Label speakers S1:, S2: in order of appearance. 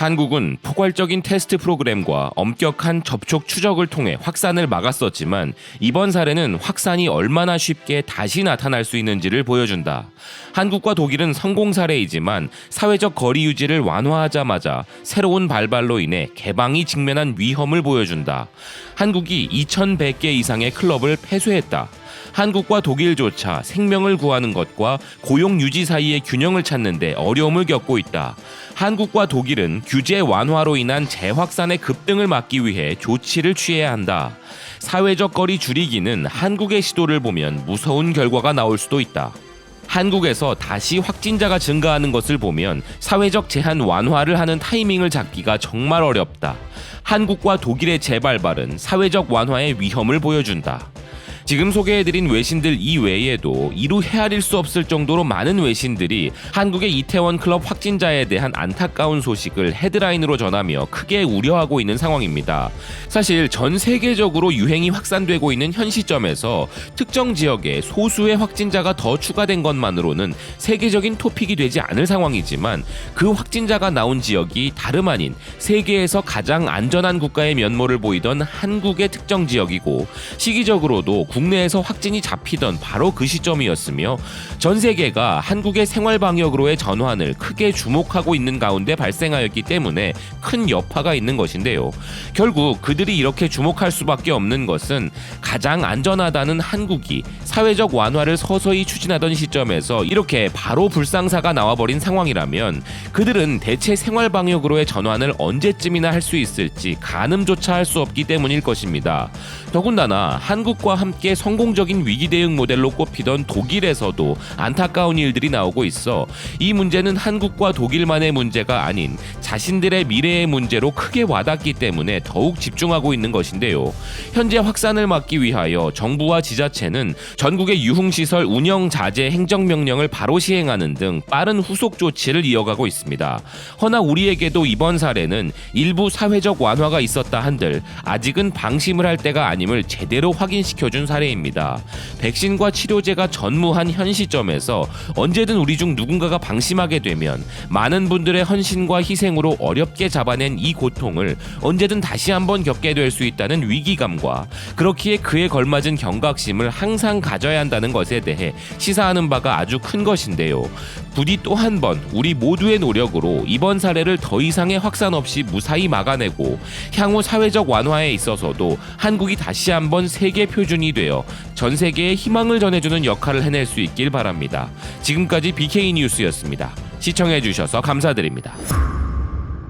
S1: 한국은 포괄적인 테스트 프로그램과 엄격한 접촉 추적을 통해 확산을 막았었지만 이번 사례는 확산이 얼마나 쉽게 다시 나타날 수 있는지를 보여준다. 한국과 독일은 성공 사례이지만 사회적 거리 유지를 완화하자마자 새로운 발발로 인해 개방이 직면한 위험을 보여준다. 한국이 2,100개 이상의 클럽을 폐쇄했다. 한국과 독일조차 생명을 구하는 것과 고용 유지 사이의 균형을 찾는데 어려움을 겪고 있다. 한국과 독일은 규제 완화로 인한 재확산의 급등을 막기 위해 조치를 취해야 한다. 사회적 거리 줄이기는 한국의 시도를 보면 무서운 결과가 나올 수도 있다. 한국에서 다시 확진자가 증가하는 것을 보면 사회적 제한 완화를 하는 타이밍을 잡기가 정말 어렵다. 한국과 독일의 재발발은 사회적 완화의 위험을 보여준다. 지금 소개해드린 외신들 이외에도 이루 헤아릴 수 없을 정도로 많은 외신들이 한국의 이태원 클럽 확진자에 대한 안타까운 소식을 헤드라인으로 전하며 크게 우려하고 있는 상황입니다. 사실 전 세계적으로 유행이 확산되고 있는 현 시점에서 특정 지역에 소수의 확진자가 더 추가된 것만으로는 세계적인 토픽이 되지 않을 상황이지만 그 확진자가 나온 지역이 다름 아닌 세계에서 가장 안전한 국가의 면모를 보이던 한국의 특정 지역이고 시기적으로도 국 내에서 확진이 잡히던 바로 그 시점이었으며 전 세계가 한국의 생활 방역으로의 전환을 크게 주목하고 있는 가운데 발생하였기 때문에 큰 여파가 있는 것인데요. 결국 그들이 이렇게 주목할 수밖에 없는 것은 가장 안전하다는 한국이 사회적 완화를 서서히 추진하던 시점에서 이렇게 바로 불상사가 나와버린 상황이라면 그들은 대체 생활 방역으로의 전환을 언제쯤이나 할 수 있을지 가늠조차 할 수 없기 때문일 것입니다. 더군다나 한국과 함께 성공적인 위기 대응 모델로 꼽히던 독일에서도 안타까운 일들이 나오고 있어 이 문제는 한국과 독일만의 문제가 아닌 자신들의 미래의 문제로 크게 와닿기 때문에 더욱 집중하고 있는 것인데요. 현재 확산을 막기 위하여 정부와 지자체는 전국의 유흥시설 운영 자제 행정명령을 바로 시행하는 등 빠른 후속 조치를 이어가고 있습니다. 허나 우리에게도 이번 사례는 일부 사회적 완화가 있었다 한들 아직은 방심을 할 때가 아님을 제대로 확인시켜준 사례입니다. 백신과 치료제가 전무한 현 시점에서 언제든 우리 중 누군가가 방심하게 되면 많은 분들의 헌신과 희생으로 어렵게 잡아낸 이 고통을 언제든 다시 한번 겪게 될 수 있다는 위기감과 그렇기에 그에 걸맞은 경각심을 항상 가져야 한다는 것에 대해 시사하는 바가 아주 큰 것인데요. 부디 또 한 번 우리 모두의 노력으로 이번 사례를 더 이상의 확산 없이 무사히 막아내고 향후 사회적 완화에 있어서도 한국이 다시 한번 세계 표준이 되어 전 세계에 희망을 전해주는 역할을 해낼 수 있길 바랍니다. 지금까지 BK 뉴스였습니다. 시청해주셔서 감사드립니다.